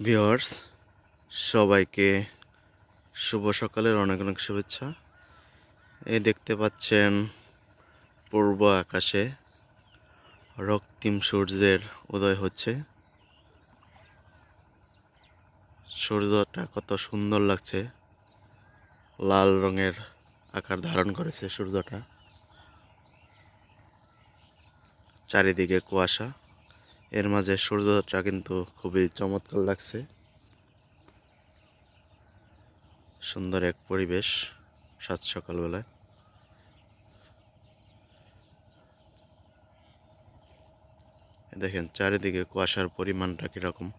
Viewers সবাইকে শুভ সকালের অনেক অনেক শুভেচ্ছা। এই দেখতে পাচ্ছেন পূর্ব আকাশে রক্তিম সূর্যের উদয় হচ্ছে। সূর্যটা কত সুন্দর লাগছে। লাল রঙের আকার ধারণ করেছে সূর্যটা। চারিদিকে কুয়াশা। এর মাঝে সূর্যটা কিন্তু খুবই চমৎকার লাগছে। সুন্দর এক পরিবেশ সাত সকালবেলায়। দেখেন চারিদিকে কুয়াশার পরিমাণটা কীরকম।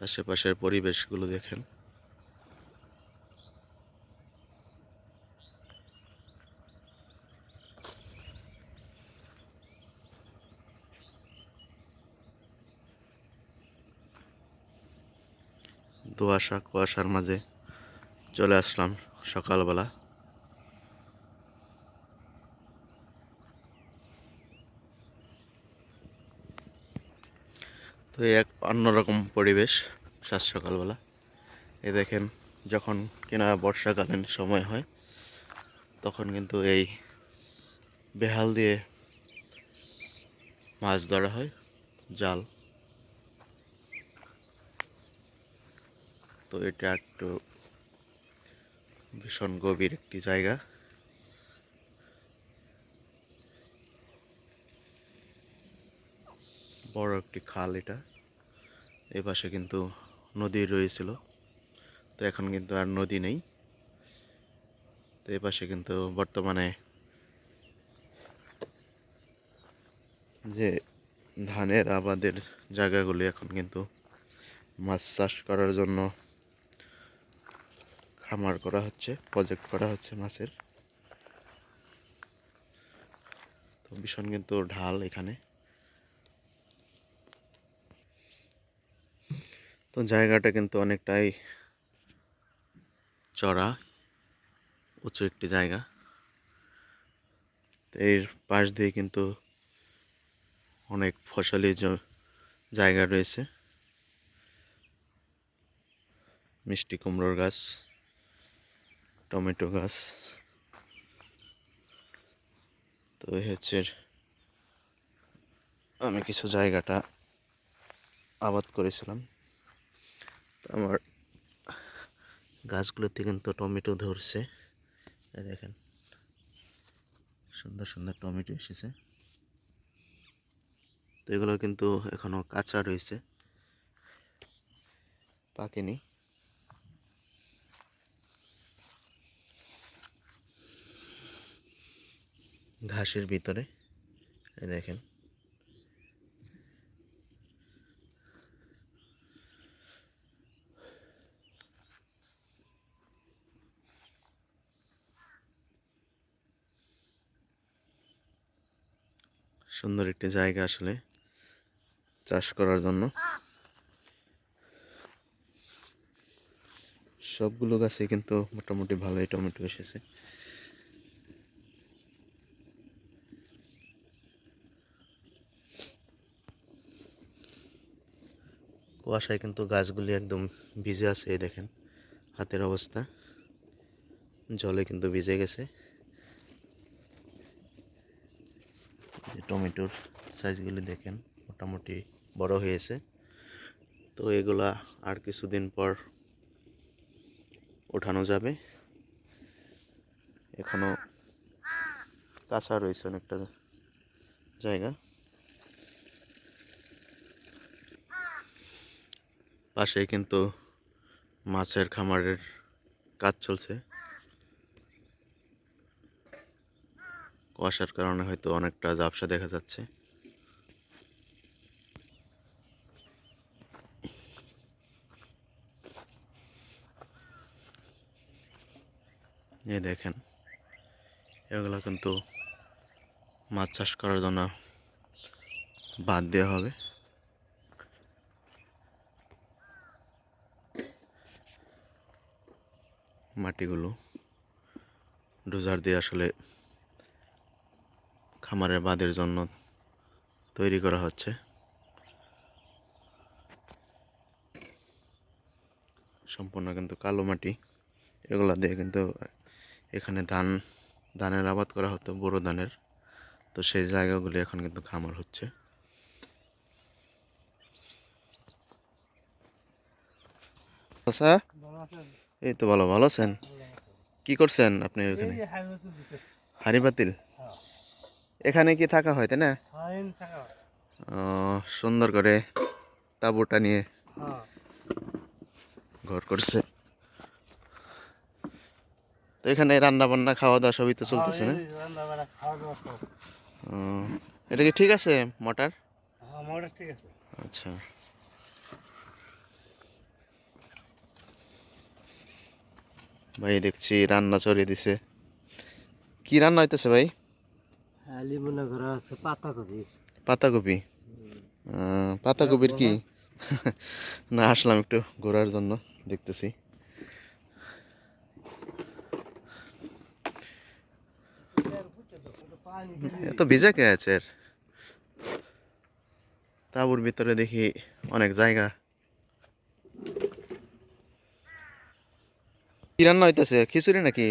আশেপাশের পরিবেশগুলো দেখেন। ধোয়াশা কুয়াশার মাঝে চলে আসলাম সকালবেলা। তো এক অন্যরকম পরিবেশ সাত সকালবেলা। এ দেখেন, যখন কিনা বর্ষাকালীন সময় হয়, তখন কিন্তু এই বেহাল দিয়ে মাছ ধরা হয়, জাল। তো এটা একটু ভীষণ গভীর একটি জায়গা। বড় একটি খাল এটা। এ পাশে কিন্তু নদী রয়েছিল। তো এখন কিন্তু আর নদী নেই। তো এ পাশে কিন্তু বর্তমানে যে ধানের আবাদের জায়গাগুলি এখন কিন্তু মাছ চাষ করার জন্য খামার করা হচ্ছে প্রজেক্ট করা হচ্ছে মাছের। তো ভীষণ কিন্তু ঢাল এখানে। তো জায়গাটা কিন্তু অনেকটাই চড়া, উঁচু একটি জায়গা। এর পাশ দিয়ে কিন্তু অনেক ফসলি জায়গা রয়েছে। মিষ্টি কুমড়োর গাছ। টমেটো গাছ। তো হচ্ছে আমি কিছু জায়গাটা আবাদ করেছিলাম। আমার গাছগুলোতে কিন্তু টমেটো ধরছে। দেখেন, সুন্দর সুন্দর টমেটো এসেছে। তো এগুলো কিন্তু এখনও কাঁচা রয়েছে, পাকেনি। ঘাসের ভিতরে। দেখেন। সুন্দর একটি জায়গা আসলে চাষ করার জন্য। সবগুলো গাছে কিন্তু মোটামুটি ভালোই টমেটো এসেছে। কুয়াশায় কিন্তু গাছগুলি একদম ভিজে আছে, এই দেখেন। হাতের অবস্থা। জলে কিন্তু ভিজে গেছে। টমেটোর সাইজগুলি দেখেন, মোটামুটি বড় হয়েছে। তো এগুলা আর কিছুদিন পর ওঠানো যাবে। এখনও কাঁচা রয়েছে অনেকটা জায়গা। পাশেই কিন্তু মাছের খামারের কাজ চলছে। কুয়াশার কারণে হয়তো অনেকটা ঝাপসা দেখা যাচ্ছে। এই দেখেন, এগুলো কিন্তু মাছ চাষ করার জন্য বাদ দেওয়া হবে। মাটিগুলো ডোজার দিয়ে আসলে খামারের বাদের জন্য তৈরি করা হচ্ছে। সম্পূর্ণ কিন্তু কালো মাটি। এগুলো দিয়ে কিন্তু এখানে ধান, ধানের আবাদ করা হতো বড় ধানের। তো সেই জায়গাগুলি এখন কিন্তু খামার হচ্ছে। আচ্ছা। এই তো ভালো ভালো আছেন? কি করছেন আপনি ওখানে? হাড়ি বাতিল? এখানে কি থাকা হয় তাই না? সুন্দর করে তাঁবুটা নিয়ে ঘর করছে। তো এখানে রান্না বান্না খাওয়া দাওয়া সবই তো চলতেছে না? এটা কি ঠিক আছে মোটর ঠিক আছে। আচ্ছা। ভাই দেখছি রান্না চড়িয়ে দিছে। কি রান্না হইতেছে ভাই? আলি মনে করা হচ্ছে পাতা পাতাকপি? পাতাকপির কি? না আসলাম একটু ঘোরার জন্য দেখতেছি। এত ভিজা কে আছে? তাঁবুর ভিতরে দেখি অনেক জায়গা। কি রান্না হইতেছে খিচুড়ি নাকি?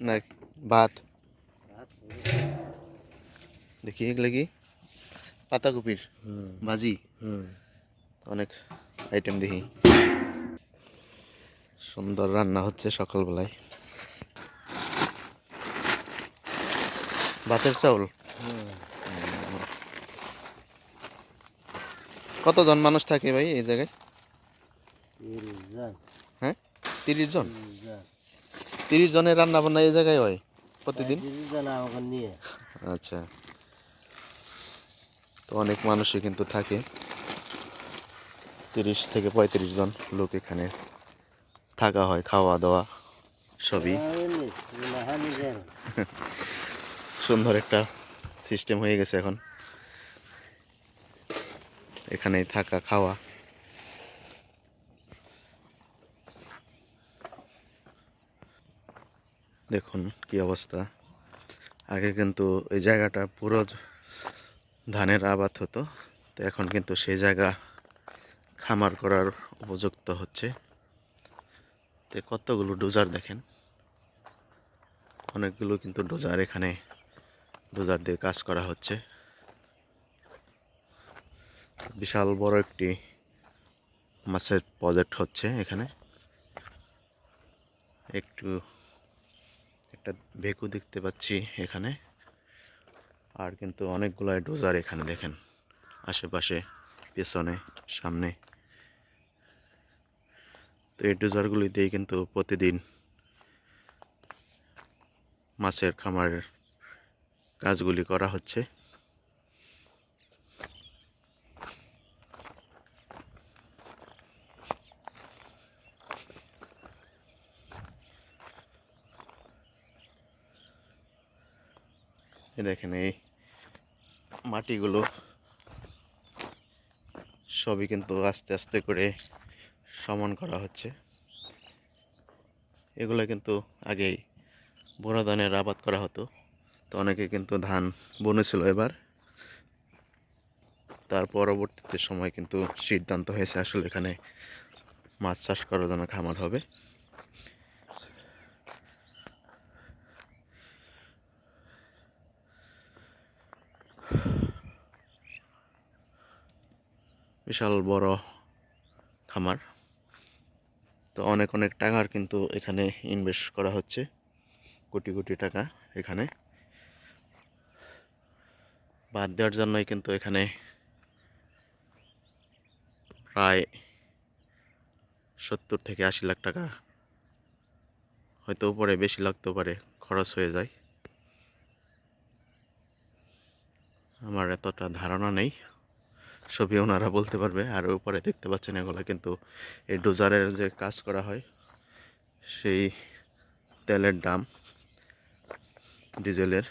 না ভাত। দেখি এগুলো কি? পাতাকপির ভাজি। অনেক আইটেম দেখি। সুন্দর রান্না হচ্ছে সকালবেলায়। ভাতের চাউল? কতজন মানুষ থাকে ভাই এই জায়গায়? হ্যাঁ? তিরিশ জন। তিরিশ জনের রান্না বান্না এই জায়গায় হয় প্রতিদিন? নিয়ে। আচ্ছা। তো অনেক মানুষই কিন্তু থাকে। তিরিশ থেকে পঁয়ত্রিশ জন লোক এখানে থাকা হয় খাওয়া দাওয়া সবই। সুন্দর একটা সিস্টেম হয়ে গেছে এখন। এখানেই থাকা খাওয়া। দেখুন কি অবস্থা। আগে কিন্তু এই জায়গাটা পুরো ধানের আবাদ হতো। তো এখন কিন্তু সেই জায়গা খামার করার উপযুক্ত হচ্ছে। তো কতগুলো ডোজার দেখেন? অনেকগুলো কিন্তু ডোজার এখানে ডোজার দিয়ে কাজ করা হচ্ছে। বিশাল বড় একটি মাছের প্রজেক্ট হচ্ছে এখানে। একটু একটা ভেকু দেখতে পাচ্ছি এখানে। আর কিন্তু অনেকগুলো ডোজার এখানে দেখেন, আশেপাশে, পেছনে, সামনে। তো এই ডোজারগুলি দিয়ে কিন্তু প্রতিদিন মাছের খামারের কাজগুলি করা হচ্ছে। দেখেন এই মাটিগুলো সবই কিন্তু আস্তে আস্তে করে সমান করা হচ্ছে। এগুলো কিন্তু আগেই বোরা ধানের আবাদ করা হতো, তো অনেকে কিন্তু ধান বুনেছিল এবার। তার পরবর্তীতে সময় কিন্তু সিদ্ধান্ত হয়েছে আসলে এখানে মাছ চাষ করার জন্য খামার হবে। বিশাল বড় খামার। তো অনেক অনেক টাকার কিন্তু এখানে ইনভেস্ট করা হচ্ছে। কোটি কোটি টাকা এখানে। বাদ দেওয়ার জন্যই কিন্তু এখানে প্রায় সত্তর থেকে আশি লাখ টাকা হয়তো উপরে বেশি লাগতেও পারে, খরচ হয়ে যায়। আমার এতটা ধারণা নেই। ছবি ওনারা বলতে পারবে, আর উপরে দেখতে পাচ্ছেন এগুলো কিন্তু এই ডোজারের যে কাজ করা হয়, সেই তেলের ড্রাম ডিজেলের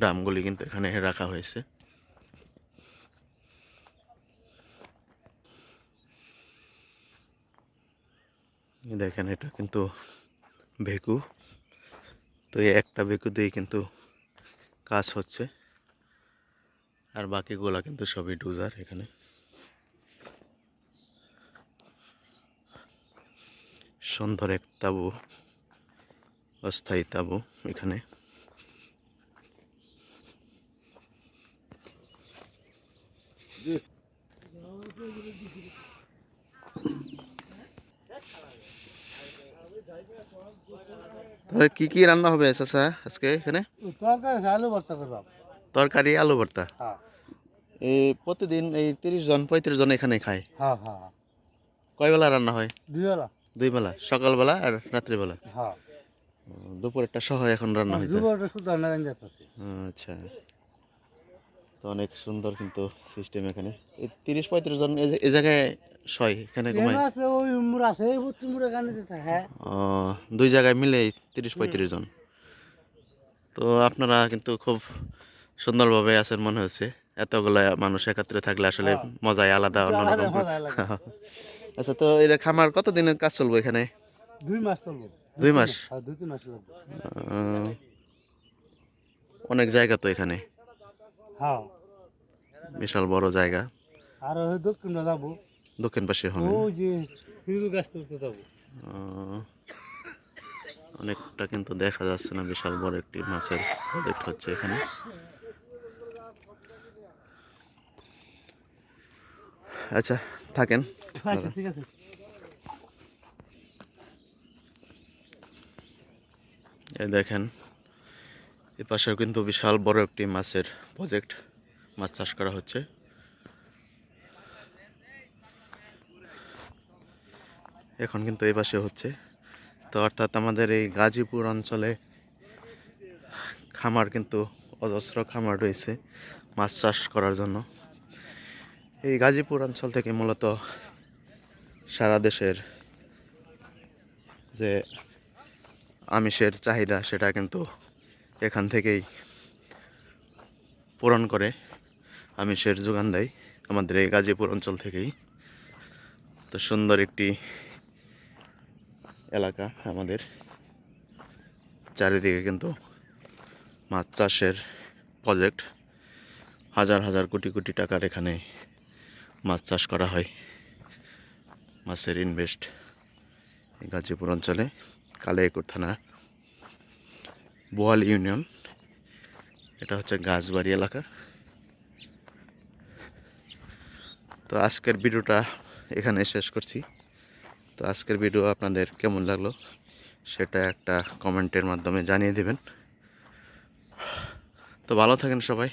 ড্রামগুলি কিন্তু এখানে রাখা হয়েছে। দেখেন এটা কিন্তু ভেকু, তো এই একটা ভেকু দিয়ে কিন্তু কাজ হচ্ছে। আর বাকিগুলা কিন্তু সবই ডুজার এখানে। সুন্দর এক তাবু, অস্থায়ী তাবু এখানে। তাহলে কি কি রান্না হবে চাচা আজকে এখানে? তরকারি আলু ভর্তা তরকারি আলু ভর্তা। হ্যাঁ। এই প্রতিদিন এই তিরিশ জন পঁয়ত্রিশ জন এখানে খায়। হ্যাঁ হ্যাঁ। কয় বেলা রান্না হয়? দুইবেলা। দুই বেলা সকালবেলা আর রাত্রিবেলা। দুপুরেরটা সহ এখন রান্না হয় দুপুরটা শুধু রান্না রান্না যাচ্ছে। আচ্ছা। তো অনেক সুন্দর কিন্তু সিস্টেম এখানে। এই তিরিশ পঁয়ত্রিশ জন এই জায়গায় শয় এখানে ঘুমায়? হ্যাঁ। দুই জায়গায় মিলে তিরিশ পঁয়ত্রিশ জন। তো আপনারা কিন্তু খুব সুন্দরভাবে আছেন মনে হচ্ছে। এতগুলা মানুষ একত্রে থাকলে আসলে মজাই আলাদা অন্যরকম। আচ্ছা তো এটা খামার কত দিনের কাজ চলবো এখানে? দুই মাস চলবো। দুই মাস? হ্যাঁ অনেক জায়গা তো এখানে। হ্যাঁ। বিশাল বড় জায়গা। আর দক্ষিণে যাব। দক্ষিণ পাশে হবে অনেকটা কিন্তু দেখা যাচ্ছে না বিশাল বড় একটি মাছের প্রজেক্ট হচ্ছে এখানে। আচ্ছা থাকেন। আচ্ছা ঠিক আছে। এই দেখেন এ পাশেও কিন্তু বিশাল বড় একটি মাছের প্রজেক্ট মাছ চাষ করা হচ্ছে। এখন কিন্তু এই পাশে হচ্ছে। তো অর্থাৎ আমাদের এই গাজীপুর অঞ্চলে খামার কিন্তু অজস্র খামার রয়েছে মাছ চাষ করার জন্য। এই গাজীপুর অঞ্চল থেকে মূলত সারা দেশের যে আমিষের চাহিদা, সেটা কিন্তু এখান থেকেই পূরণ করে। আমিষের যোগান দেয় আমাদের এই গাজীপুর অঞ্চল থেকেই। তো সুন্দর একটি এলাকা আমাদের। চারিদিকে কিন্তু মাছ চাষের প্রজেক্ট হাজার হাজার কোটি কোটি টাকার এখানে মাছ চাষ করা হয়। মাছের ইনভেস্ট গাজীপুর অঞ্চলে কালিয়াকুর থানা, বোয়াল ইউনিয়ন। এটা হচ্ছে গাছবাড়ি এলাকা। তো আজকের ভিডিওটা এখানে শেষ করছি। তো আজকের ভিডিও আপনাদের কেমন লাগল সেটা একটা কমেন্টের মাধ্যমে জানিয়ে দেবেন। তো ভালো থাকেন সবাই।